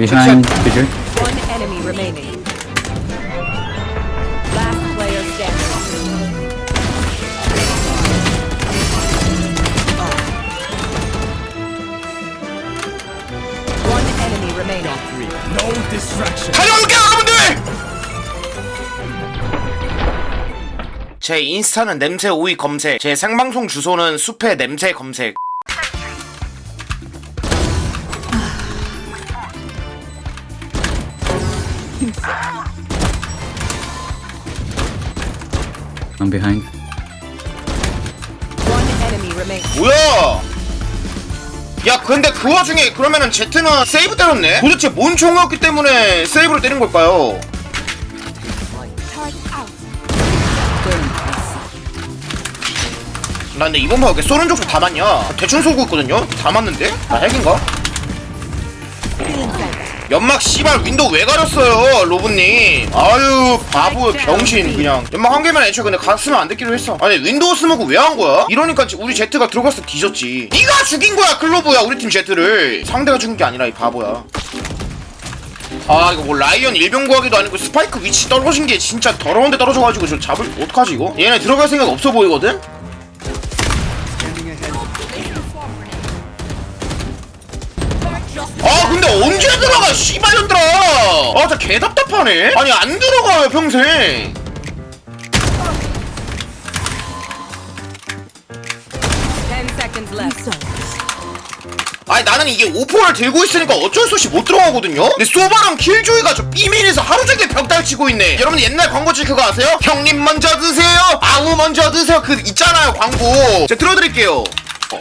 Behind Peter. One enemy remaining. Last player standing. One enemy remaining. 달려올게요 여러분들! 제 인스타는 냄새 오이 검색 제 생방송 주소는 숲의 냄새 검색 I'm behind. One enemy remaining. 뭐야 야 근데 그 와중에 그러면은 제트는 세이브 때렸네? 도대체 뭔 총이었기 때문에 세이브를 때린 걸까요? 나 근데 이번 봐 이렇게 쏘는 족속 다 맞냐? 대충 쏘고 있거든요? 다 맞는데? 나 핵인가? 연막 씨발 윈도우 왜 가렸어요 로봇님 아유 바보 병신 그냥 연막 한 개만 애초에 근데 갔으면 안 됐기로 했어 아니 윈도우 스모그 왜 한 거야? 이러니까 지- 우리 제트가 들어갔을 때 뒤졌지 네가 죽인 거야 클로브야 우리 팀 제트를 상대가 죽인 게 아니라 이 바보야 아 이거 뭐 라이언 일병 구하기도 아니고 스파이크 위치 떨어진 게 진짜 더러운데 떨어져가지고 저 잡을 어떡하지 이거? 얘네 들어갈 생각 없어 보이거든? 언제 들어가? 씨발 년들아 아 진짜 개답답하네. 아니 안 들어가요 평생. 아니 나는 이게 오퍼를 들고 있으니까 어쩔 수 없이 못 들어가거든요? 근데 소바랑 킬조이가 저 B메인에서 하루 종일 벽달 치고 있네. 여러분 옛날 광고지 그거 아세요? 형님 먼저 드세요. 아우 먼저 드세요. 그 있잖아요 광고. 제가 들어드릴게요 어.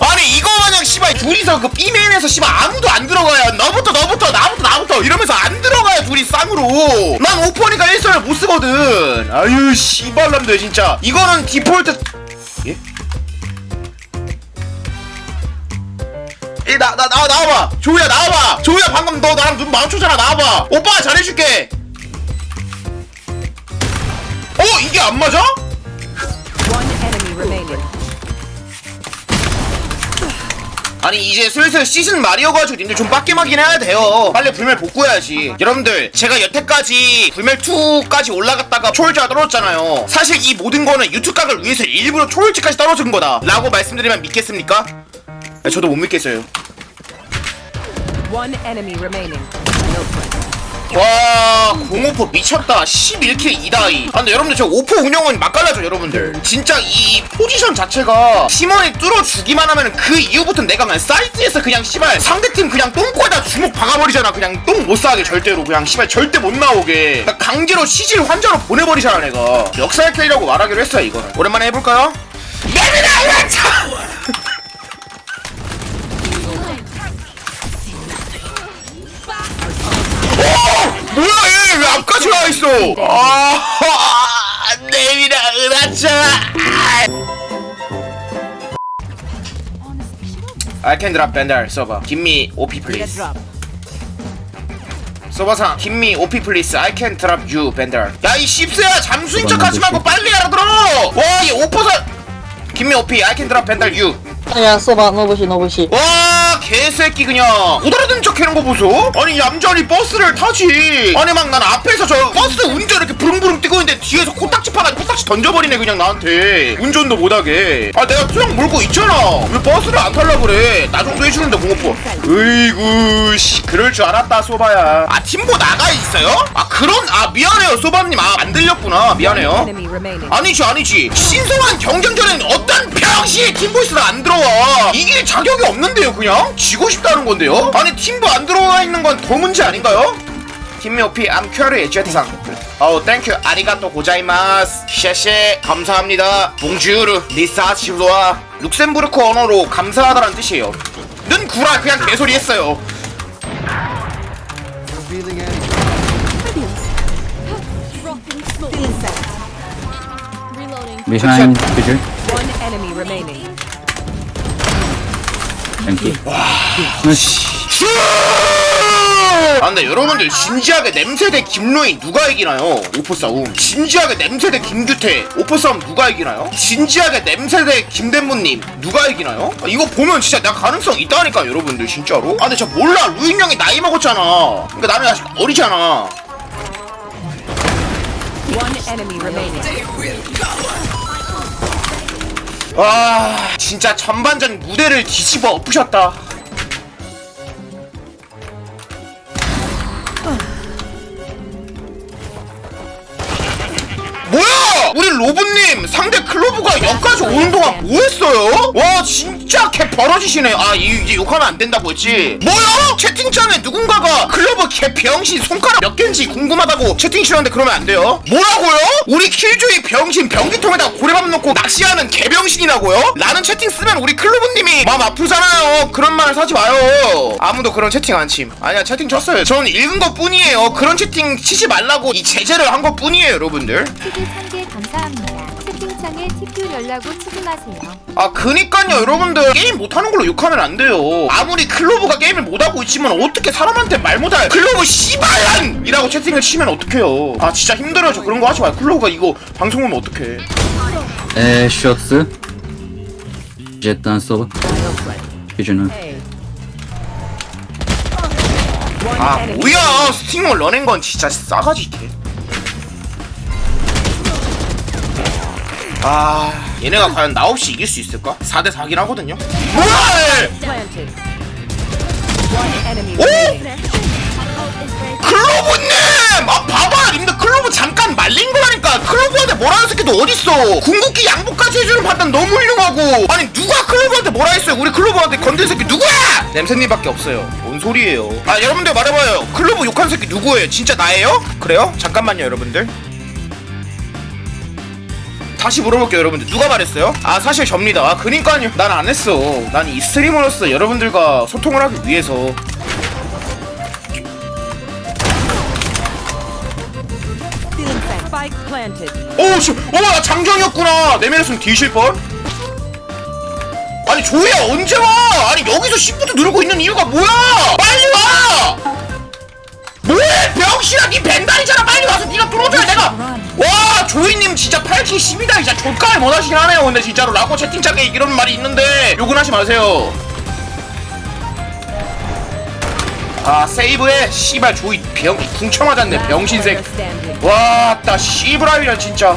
아니 이거 마냥 씨발 둘이서 그 B메인에서 씨발 아무도 안 들어가야 너부터 너부터 나부터 나부터 이러면서 안 들어가야 둘이 쌍으로 난 오퍼니까 1선을 못 쓰거든 아유 씨발람들 진짜 이거는 디폴트 예? 나, 나, 나, 나와봐. 조우야, 나와봐. 조우야, 방금 너 나랑 눈 마주쳤잖아. 나와봐. 오빠가 잘해줄게. 어, 이게 안 맞아? 아니 이제 슬슬 시즌 말이어가지고 님들 좀 빡겜하긴 해야 돼요 빨리 불멸 복구해야지 여러분들 제가 여태까지 불멸 2까지 올라갔다가 초월지가 떨어졌잖아요 사실 이 모든 거는 유튜브 각을 위해서 일부러 초월지까지 떨어진 거다 라고 말씀드리면 믿겠습니까? 네, 저도 못 믿겠어요 One enemy remaining. No. 와 공오포 미쳤다. 11킬 2다이. 아 근데 여러분들 저 오포 운영은 맛깔나죠 여러분들? 진짜 이 포지션 자체가 팀원이 뚫어주기만 하면 그 이후부터 내가 그냥 사이트에서 그냥 씨발 상대팀 그냥 똥꼬에다 주먹 박아버리잖아. 그냥 똥 못 싸게 절대로. 그냥 씨발 절대 못 나오게. 나 강제로 시질 환자로 보내버리잖아 내가. 역사의 캐리라고 말하기로 했어요 이거는 오랜만에 해볼까요? 와? 아, 으라차. I can drop bender 써봐. Give me OP Get please. drop. 써봐상. Give me OP please. I can drop you bender. 야 이 씹새야 잠수인 척 하지 말고 빨리 알아들어. 와얘 오퍼사. Give me OP. I can drop bender you. 야, 써봐, 너보시, 너보시. 와 개새끼 그냥. 우다르든 척 해는 거 보소. 아니 얌전히 버스를 타지. 아니 막 난 앞에서 저 버스 운전 이렇게 부릉부릉 뛰고 있는데 뒤에서 코딱지 파가 코딱지 던져버리네 그냥 나한테. 운전도 못하게. 아 내가 트럭 몰고 있잖아. 왜 버스를 안 탈라 그래? 나 정도 해주는데 공업보 으이구 씨. 그럴 줄 알았다 소바야. 아 팀보 나가 있어요? 아 그런 아 미안해요 소바님. 아 안 들렸구나. 미안해요. 아니지 아니지. 신성한 경쟁전엔 어떤 병신이 팀보이스를 안 들어와. 이길 자격이 없는데요 그냥 지고 싶다는 건데요? 아니 팀보 안 들어와 있는 건 더 문제 아닌가요? 팀미오피 암큐어르의 제트상. 어우 땡큐. 아리가또 고자이마스. 셰셰 감사합니다. 봉주르 니사치루와 룩셈부르크 언어로 감사하다라는 뜻이에요. 는 구라 그냥 개소리 했어요. Behind Peter. One enemy remaining. You. 슈! 아 근데 여러분들 진지하게 냄새 대 김로인 누가 이기나요? 오퍼 싸움 진지하게 냄새 대 김규태 오퍼 싸움 누가 이기나요? 진지하게 냄새 대 김대문님 누가 이기나요? 아, 이거 보면 진짜 나 가능성 있다니까 여러분들 진짜로 아 근데 저 몰라 루인 형이 나이 먹었잖아 그러니까 나는 아직 어리잖아 One enemy remaining. 와 진짜 전반전 무대를 뒤집어 엎으셨다 뭐야 우리 로브님 상대 클로브가 여기까지 오는 동안 뭐했어요? 와 진짜 개 벌어지시네. 아 이- 이제 욕하면 안 된다고 했지. 뭐야? 채팅창에 누군가가 클로브 개 병신 손가락 몇 개인지 궁금하다고 채팅 치는데 그러면 안 돼요? 뭐라고요? 우리 킬조이 병신 변기통에다 고래밥 넣고 낚시하는 개병신이라고요? 라는 채팅 쓰면 우리 클로브님이 마음 아프잖아요. 그런 말을 사지 마요. 아무도 그런 채팅 안 침. 아니야 채팅 쳤어요. 저는 읽은 것 뿐이에요. 그런 채팅 치지 말라고 이 제재를 한 것 뿐이에요 여러분들. TP 3개 감사합니다. 채팅창에 TP 열라고 치지 마세요. 아 그니까요 여러분들 게임 못하는 걸로 욕하면 안 돼요 아무리 클로브가 게임을 못하고 있지만 어떻게 사람한테 말 못할 클로브 씨발란! 이라고 채팅을 치면 어떡해요 아 진짜 힘들어요 저 그런 거 하지 마요 클로브가 이거 방송 오면 어떡해. Pigeon. A. One 아. 뭐야 스팅어 런앤 건 진짜 싸가지 개. 아 얘네가 과연 나 없이 이길 수 있을까? 4대 4긴 하거든요? 뭐야. 클로브님! 아 봐봐! 님들 클로브 잠깐 말린 거라니까! 클로브한테 뭐라는 새끼도 어딨어! 궁극기 양보까지 해주는 판단 너무 훌륭하고! 아니 누가 클로브한테 뭐라 했어요? 우리 클로브한테 건든 새끼 누구야? 냄새님밖에 없어요. 뭔 소리예요? 아 여러분들 말해봐요. 클로브 욕한 새끼 누구예요? 진짜 나예요? 그래요? 잠깐만요 여러분들 다시 물어볼게요 여러분들 누가 말했어요? 아 사실 접니다 아 그니까요 난 안 했어 난 이 스트리머로서 여러분들과 소통을 하기 위해서. 오우 씨, 와 장정이었구나. 내면에서는 뒤실 뻔. 아니 조이야 언제 와? 아니 여기서 10부터 누르고 있는 이유가 뭐야? 빨리 와! 뭐해 병신아 니 벤달이잖아 빨리 와서 니가 뚫어줘야 내가 와 조이님 진짜 8킬 10이다. 진짜 족가에 못하시긴 하네요. 근데 진짜로 라고 채팅창에 이런 말이 있는데 욕은 하지 마세요. 아 세이브해 씨발 조이 병 궁쳐 맞았네 병신색. 와따 씨브라이야 진짜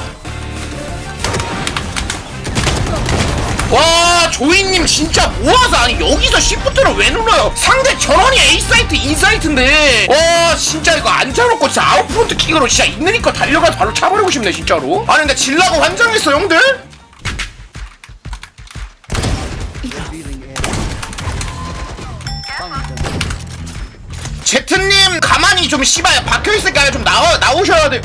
와 조이님 진짜 모아서 아니 여기서 시프트를 왜 눌러요? 상대 전원이 A사이트 E사이트인데. 와 진짜 이거 앉아놓고 진짜 아웃프론트 킥으로 진짜 있으니까 달려가서 바로 차버리고 싶네 진짜로. 아니 근데 질라고 환장했어 형들? 제트님 가만히 좀 씨발 박혀있을까요? 좀 나와 나오셔야 돼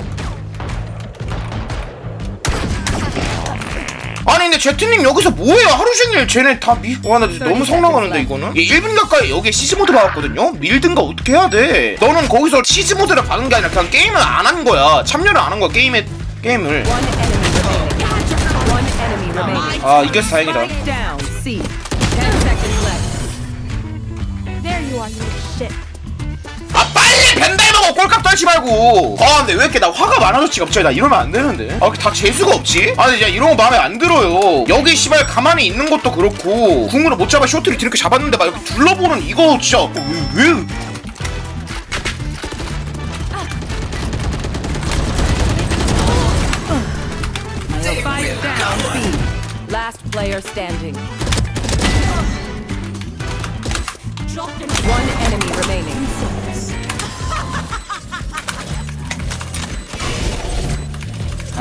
아니 근데 제트님 여기서 뭐해요? 하루 종일 쟤네 다 미... 와나 너무 성나가는데 이거는? 이게 1분 가까이 여기에 시즈모드 박았거든요? 밀든가 어떻게 해야 돼? 너는 거기서 시즈모드를 박은 게 아니라 그냥 게임을 안 한 거야. 참여를 안 한 거야 게임에 게임을. Remaining. 아 이겨서 다행이다 아 빨리 벤달 먹어 꼴값 떨지 말고 아 근데 왜 이렇게 나 화가 많아졌지 갑자기 나 이러면 안 되는데 아다 재수가 없지? 아 근데 야 이런 거 마음에 안 들어요 여기 씨발 가만히 있는 것도 그렇고 궁으로 못 잡아 쇼트를 이렇게 잡았는데 막 이렇게 둘러보는 이거 진짜 왜, 왜. B. Last player standing.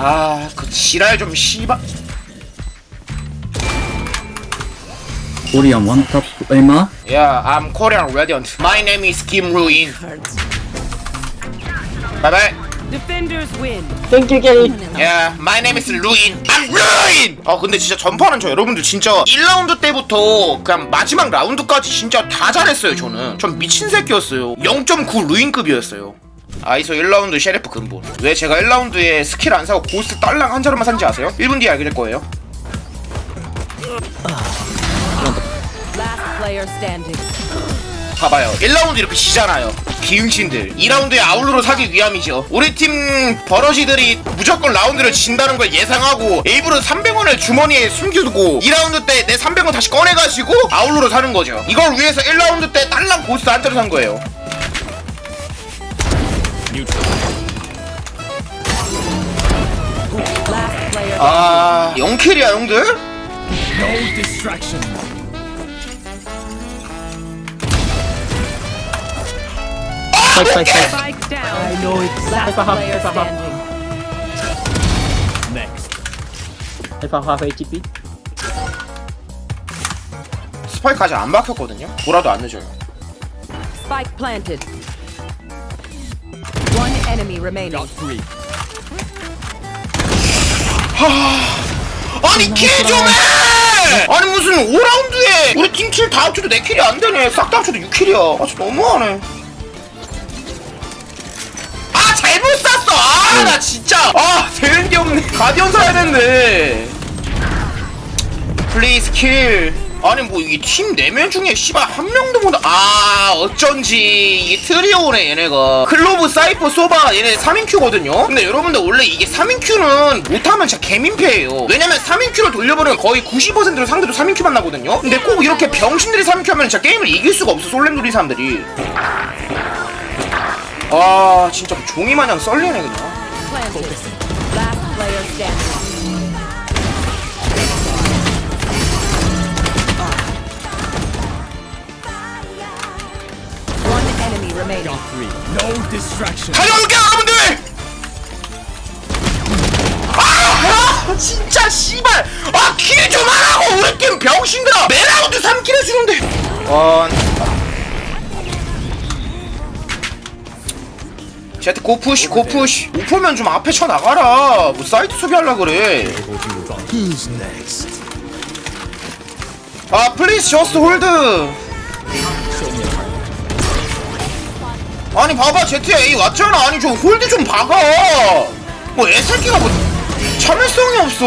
아, 그 지랄 좀 씨발. Korean one top. Emma. Yeah, I'm Korean Radiant. My name is Kim Ruin. Bye bye. Defenders win. Thank you, Kelly. Yeah, my name is Ruin. I'm Ruin. 아, 근데 진짜 전파는 저 여러분들 진짜 1라운드 때부터 그냥 마지막 라운드까지 진짜 다 잘했어요, 저는. 전 미친 새끼였어요. 0.9 루인급이었어요. 아이소 1라운드 셰리프 근본. 왜 제가 1라운드에 스킬 안 사고 고스트 딸랑 한 자루만 산지 아세요? 1분 뒤에 알게 될 거예요. 봐봐요 1라운드 이렇게 지잖아요 비응신들 2라운드에 아울러로 사기 위함이죠 우리 팀 버러지들이 무조건 라운드를 진다는 걸 예상하고 일부러 300원을 주머니에 숨겨두고 2라운드 때 내 300원 다시 꺼내가지고 아울러로 사는 거죠 이걸 위해서 1라운드 때 딸랑 고스트 한자로 산 거예요. 아 0킬이야 형들? Spike, spike, spike. Spike down. I know it's last player standing. Alpha half HP. 스파이크 아직 안 박혔거든요 돌아도 안 늦어요 Spike planted. Enemy remaining. 아니 킬 좀 해! 아니 무슨 5라운드에 우리 팀 킬 다 합쳐도 4킬이 안 되네. 싹 다 합쳐도 6킬이야. 아 진짜 너무하네. 아 잘못 쐈어. 아 나 진짜. 아 되는 게 없네. 가디언 사야 되는데. 플리즈 킬 아니 뭐 이게 팀 4명 중에 씨발 한 명도 못 아 어쩐지 이게 트리오네 얘네가. 클로브 사이퍼 소바 얘네 3인큐거든요? 근데 여러분들 원래 이게 3인큐는 못하면 진짜 개민폐예요. 왜냐면 3인큐를 돌려보면 거의 90%로 상대도 3인큐만 나거든요? 근데 꼭 이렇게 병신들이 3인큐 하면 진짜 게임을 이길 수가 없어 솔랭돌이 사람들이. 아 진짜 종이 마냥 썰리네 그냥 달려올게 여러분들! 아, 아 진짜 씨발! 아킬 좀 하라고! 우리 팀 병신들아! 매라운드 3킬 해주는데! 원. 제트 고푸시 고푸시. 오프면 좀 앞에 쳐 나가라. 뭐 사이트 수비하려 그래. 아 플리즈 저스트 홀드 아니 봐봐 제트야. A 왔잖아 아니 좀 홀드 좀 박아. 뭐 애새끼가 뭐 참을성이 없어.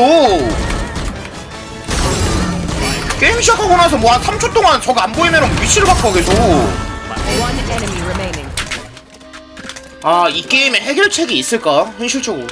게임 시작하고 나서 뭐 한 3초 동안 저거 안 보이면 위치를 바꿔 계속. 아 이 게임에 해결책이 있을까? 현실적으로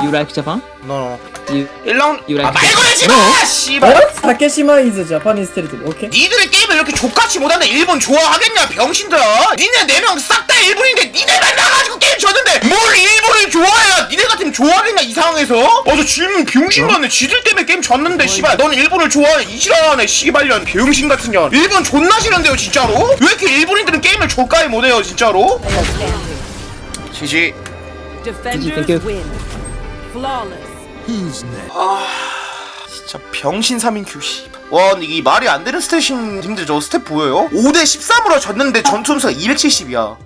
You like Japan? 너 You 1라운드 You 아 like 말 걸지 No. 마 씨발 What? Takeshima is Japanese territory. Okay. 니들의 게임을 이렇게 족같이 못하는데 일본 좋아하겠냐 병신들아 니네 네 명 싹 다 일본인데 니네만 나가지고 게임 졌는데 뭘 일본을 좋아해야 니네 같으면 좋아하겠냐 이 상황에서 어저 질문 병신 같네 지들 때문에 게임 졌는데 씨발 넌 일본을 좋아해 이지랄하네 씨발년 병신 같은 년 일본 존나 싫은데요 진짜로 왜 이렇게 일본인들은 게임을 족가에 못해요 진짜로 지지 Defenders thank you. win. Flawless. 진짜 병신 3인큐 씨발 와 근데 이 말이 안 되는 스탯인 저 스탯 보여요? 5대 13으로 졌는데 전투 점수가 270이야